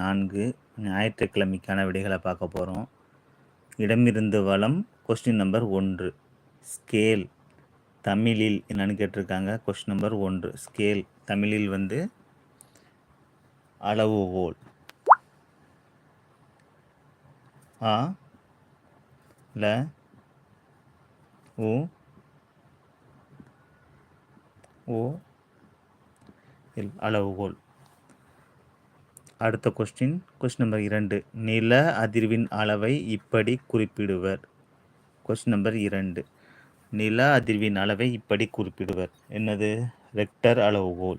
நான்கு ஞாயிற்றுக்கிழமைக்கான விடைகளை பார்க்க போகிறோம் இடமிருந்து வளம் கொஸ்டின் நம்பர் ஒன்று. ஸ்கேல் தமிழில் என்னன்னு கேட்டிருக்காங்க. கொஸ்டின் நம்பர் ஒன்று. ஸ்கேல் தமிழில் வந்து அளவுகோல். ஆ ல உ ஓ அளவுகோல். அடுத்த கொஸ்டின் கொஸ்டின் நம்பர் இரண்டு. நில அதிர்வின் அளவை இப்படி குறிப்பிடுவர். கொஸ்டின் நம்பர் இரண்டு. நில அதிர்வின் அளவை இப்படி குறிப்பிடுவர். என்னது? ரெக்டர் அளவுகோல்.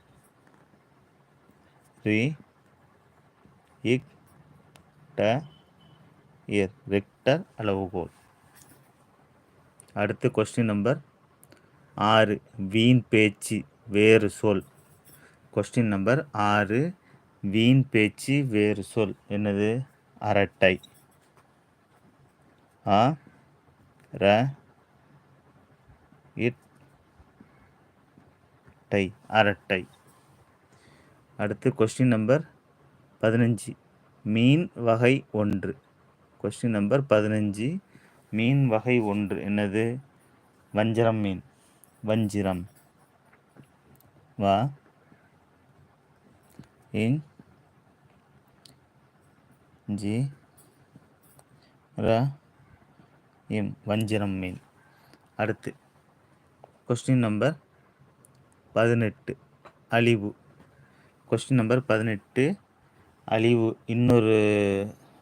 ரி இக் ட இர் ரெக்டர் அளவுகோல். அடுத்து கொஸ்டின் நம்பர் ஆறு. வீண் பேச்சு வேறு சொல். கொஸ்டின் நம்பர் ஆறு வீண் பேச்சு வேறு சொல். என்னது? அரட்டை. ஆ? ர? இட் டை. அரட்டை. அடுத்து கொஸ்டின் நம்பர் பதினஞ்சு. மீன் வகை ஒன்று. கொஸ்டின் நம்பர் பதினஞ்சு. மீன் வகை ஒன்று. என்னது? வஞ்சரம் மீன். வஞ்சிரம். வா. இன் ஜி. ர. எம் வஞ்சிரம் மீன். அடுத்து கொஸ்டின் நம்பர் பதினெட்டு. அழிவு. கொஸ்டின் நம்பர் பதினெட்டு. அழிவு. இன்னொரு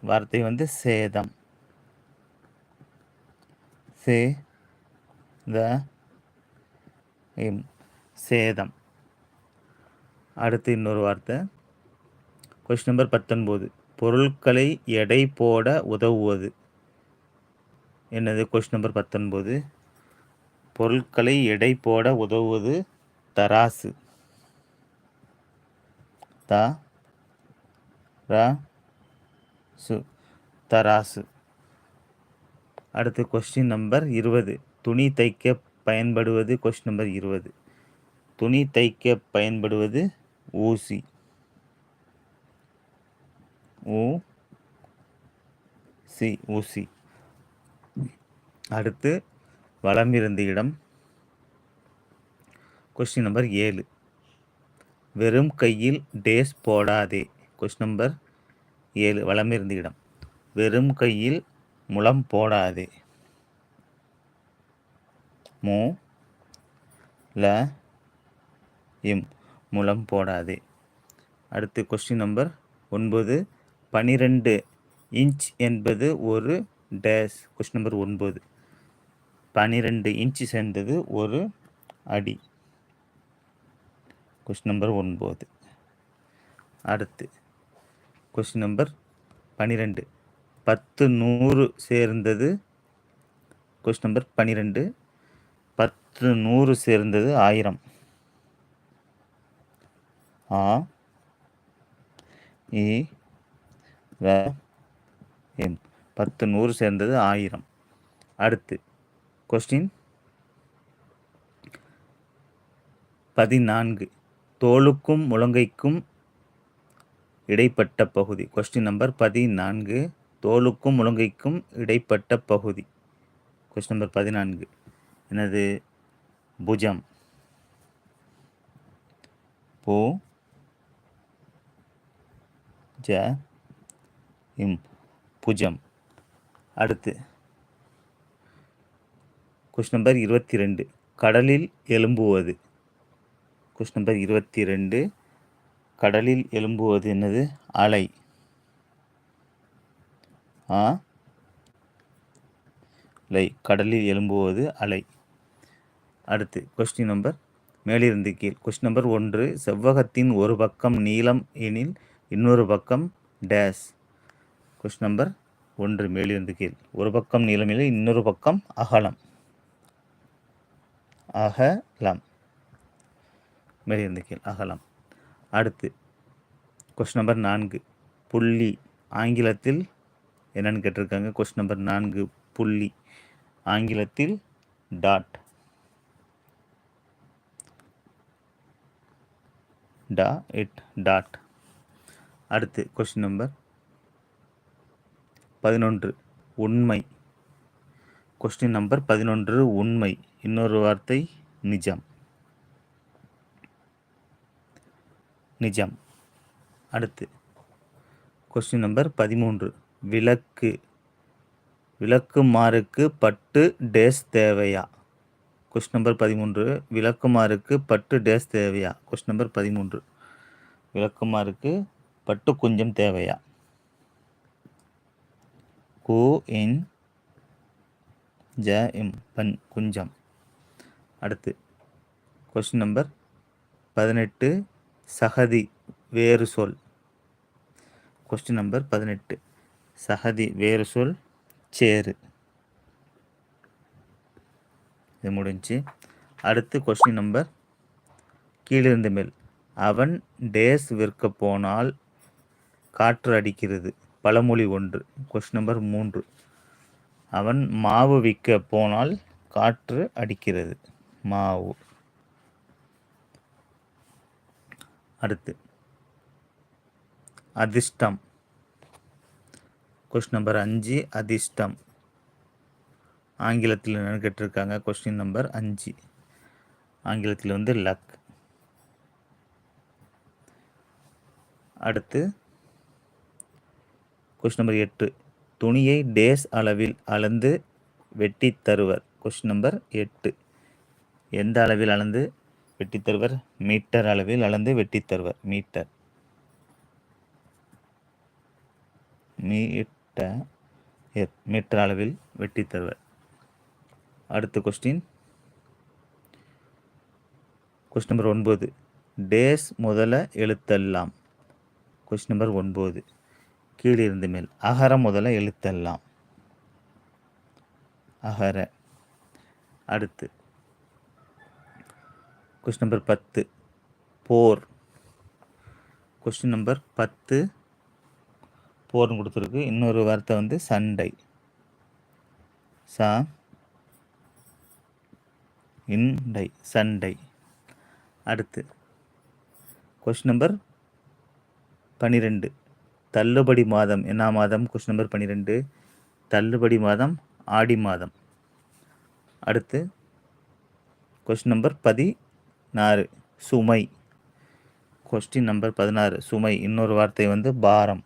வார்த்தை வந்து சேதம். சே த எம் சேதம். அடுத்து இன்னொரு வார்த்தை. கொஸ்டின் நம்பர் பத்தொன்பது. பொருட்களை எடை போட உதவுவது. என்னது? கொஸ்டின் நம்பர் பத்தொன்பது. பொருட்களை எடை போட உதவுவது தராசு. த ர சு தராசு. அடுத்து கொஸ்டின் நம்பர் இருபது. துணி தைக்க பயன்படுவது கொஸ்டின் நம்பர் இருபது. துணி தைக்க பயன்படுவது ஊசி. ஊ சி ஊசி அடுத்து வலம் இருந்த இடம். கொஸ்டின் நம்பர் ஏழு. வெறும் கையில் டேஸ் போடாதே. கொஸ்டின் நம்பர் ஏழு வலம் இருந்த இடம். வெறும் கையில் முளம் போடாதே. மு ல இம் முளம் போடாதே. அடுத்து கொஸ்டின் நம்பர் ஒன்பது. பனிரெண்டு இன்ச் என்பது ஒரு டேஸ் கொஸ்டின் நம்பர் ஒன்பது. பனிரெண்டு இன்ச் சேர்ந்தது ஒரு அடி. கொஸ்டின் நம்பர் ஒன்பது. அடுத்து கொஸ்டின் நம்பர் பன்னிரெண்டு பத்து நூறு சேர்ந்தது கொஸ்டின் நம்பர் பன்னிரெண்டு பத்து நூறு சேர்ந்தது ஆயிரம். ஆ இ ர பத்து நூறு சேர்ந்தது ஆயிரம். அடுத்து கொஸ்டின் பதினான்கு. தோலுக்கும் முழங்கைக்கும் இடைப்பட்ட பகுதி. கொஸ்டின் நம்பர் பதினான்கு. தோலுக்கும் முழங்கைக்கும் இடைப்பட்ட பகுதி. கொஸ்டின் நம்பர் பதினான்கு. எனது புஜம். போ. ஜ. இம் புஜம். அடுத்து. கொஸ்டின் நம்பர் இருபத்தி ரெண்டு கடலில் எழும்புவது. கொஸ்டின் நம்பர் இருபத்தி ரெண்டு கடலில் எழும்புவது என்னது? அலை. ஆ? லை கடலில் எழும்புவது அலை. அடுத்து கொஸ்டின் நம்பர் மேலிருந்து கீழ். கொஸ்டின் நம்பர் ஒன்று செவ்வகத்தின் ஒரு பக்கம் நீளம் எனில் இன்னொரு பக்கம் டேஸ் கொஸ்டின் நம்பர் ஒன்று மேலிருந்து கீழ். ஒரு பக்கம் நீளம் இன்னொரு பக்கம் அகலம். அகலம். மேலிருந்து கீழ் அகலம். அடுத்து கொஸ்டின் நம்பர் நான்கு புள்ளி ஆங்கிலத்தில் என்னன்னு கேட்டிருக்காங்க. கொஸ்டின் நம்பர் நான்கு புள்ளி ஆங்கிலத்தில் டாட் டா இட் டாட் அடுத்து கொஸ்டின் நம்பர் பதினொன்று உண்மை. கொஸ்டின் நம்பர் பதினொன்று உண்மை. இன்னொரு வார்த்தை நிஜம். நிஜம். அடுத்து கொஸ்டின் நம்பர் பதிமூன்று விளக்கு. விளக்குமாறுக்கு பட்டு டேஸ் தேவையா? கொஸ்டின் நம்பர் பதிமூன்று விளக்குமாறுக்கு பட்டு டேஸ் தேவையா? கொஸ்டின் நம்பர் பதிமூன்று விளக்குமாறுக்கு பட்டு குஞ்சம் தேவையா? கு இன் ஜ இம் பன் குஞ்சம். அடுத்து கொஸ்டின் நம்பர் பதினெட்டு சகதி வேறு சொல். கொஸ்டின் நம்பர் பதினெட்டு சகதி வேறு சொல் சேரு இது முடிஞ்சு அடுத்து கொஸ்டின் நம்பர் கீழிருந்து மேல். அவன் டேஸ் விற்க போனால் காற்று அடிக்கிறது. பழமொழி ஒன்று கொஸ்டின் நம்பர் மூன்று. அவன் மாவு விற்க போனால் காற்று அடிக்கிறது. மாவு. அடுத்து அதிர்ஷ்டம். கொஸ்டின் நம்பர் அஞ்சு அதிர்ஷ்டம். ஆங்கிலத்தில் என்ன கேட்டிருக்காங்க? கொஸ்டின் நம்பர் அஞ்சு. ஆங்கிலத்தில் வந்து லக் அடுத்து கொஸ்டின் நம்பர் எட்டு. துணியை டேஸ் அளவில் அளந்து வெட்டி தருவர். கொஸ்டின் நம்பர் எட்டு. எந்த அளவில் அளந்து வெட்டி தருவர்? மீட்டர் அளவில் அளந்து வெட்டி தருவர். மீட்டர். மீட்டர். மீட்டர் அளவில் வெட்டி தருவர். அடுத்த கொஸ்டின் கொஸ்டின் நம்பர் ஒன்பது. டேஸ் முதல எழுத்தெல்லாம். கொஸ்டின் நம்பர் ஒன்பது. கீழிருந்து மேல். அகர முதல்ல எழுத்தெல்லாம் அகர. அடுத்து. கொஸ்டின் நம்பர் பத்து. போர். கொஸ்டின் நம்பர் பத்து. போர்னு கொடுத்துருக்கு. இன்னொரு வார்த்தை வந்து சண்டை. சா. இண்டை. சண்டை. அடுத்து. கொஸ்டின் நம்பர் பன்னிரெண்டு தள்ளுபடி மாதம். என்ன மாதம்? கொஸ்டின் நம்பர் பன்னிரெண்டு. தள்ளுபடி மாதம் ஆடி மாதம். அடுத்து கொஸ்டின் நம்பர் பதினாறு. சுமை. கொஸ்டின் நம்பர் பதினாறு. சுமை. இன்னொரு வார்த்தை வந்து பாரம்.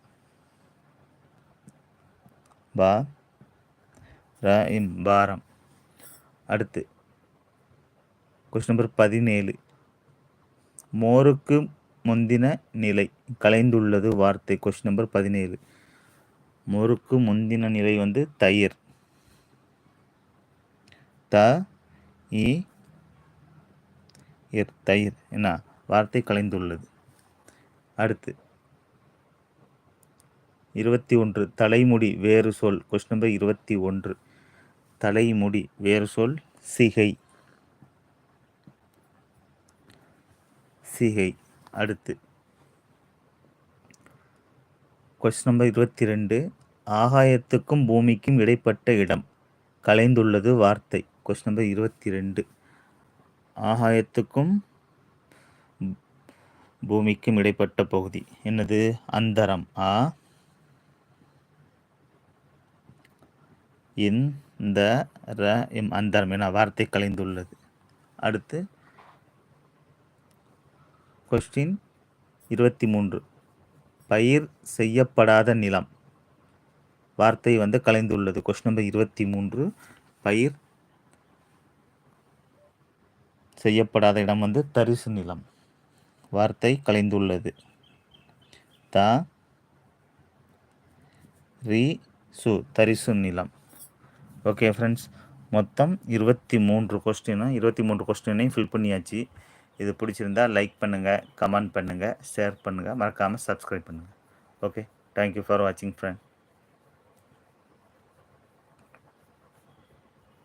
பா ர பாரம். அடுத்து கொஸ்டின் நம்பர் பதினேழு. மோருக்கு முந்தின நிலை. கலைந்துள்ளது வார்த்தை. கொஸ்டின் நம்பர் பதினேழு. மொறுக்கு முந்தின நிலை வந்து தயிர். த இ இர் தயிர். என்ன? வார்த்தை கலைந்துள்ளது. அடுத்து. இருபத்தி ஒன்று. தலைமுடி வேறு சொல். கொஸ்டின் நம்பர் இருபத்தி ஒன்று. தலைமுடி வேறு சொல். சிகை. சிகை. அடுத்து. கொஸ்டின் நம்பர் இருபத்தி ரெண்டு ஆகாயத்துக்கும் பூமிக்கும் இடைப்பட்ட இடம். கலைந்துள்ளது வார்த்தை. கொஸ்டின் நம்பர் இருபத்தி ரெண்டு ஆகாயத்துக்கும் பூமிக்கும் இடைப்பட்ட பகுதி. என்னது? அந்தரம். ஆ. இந்த ர எம் அந்தரம் என வார்த்தை கலைந்துள்ளது. அடுத்து. கொஸ்டின் இருபத்தி மூன்று பயிர் செய்யப்படாத நிலம். வார்த்தை வந்து கலைந்துள்ளது. கொஸ்டின் நம்பர் இருபத்தி மூன்று பயிர் செய்யப்படாத இடம் வந்து தரிசு நிலம். வார்த்தை கலைந்துள்ளது. த ரி சு தரிசு நிலம். ஓகே ஃப்ரெண்ட்ஸ் மொத்தம் இருபத்தி மூன்று கொஸ்டினும் இருபத்தி மூன்று கொஸ்டினையும் ஃபில் பண்ணியாச்சு. இது பிடிச்சிருந்தா லைக் பண்ணுங்கள் கமெண்ட் பண்ணுங்கள் ஷேர் பண்ணுங்கள் மறக்காமல் சப்ஸ்கிரைப் பண்ணுங்கள் ஓகே தேங்க்யூ ஃபார் வாட்சிங் ஃப்ரெண்ட்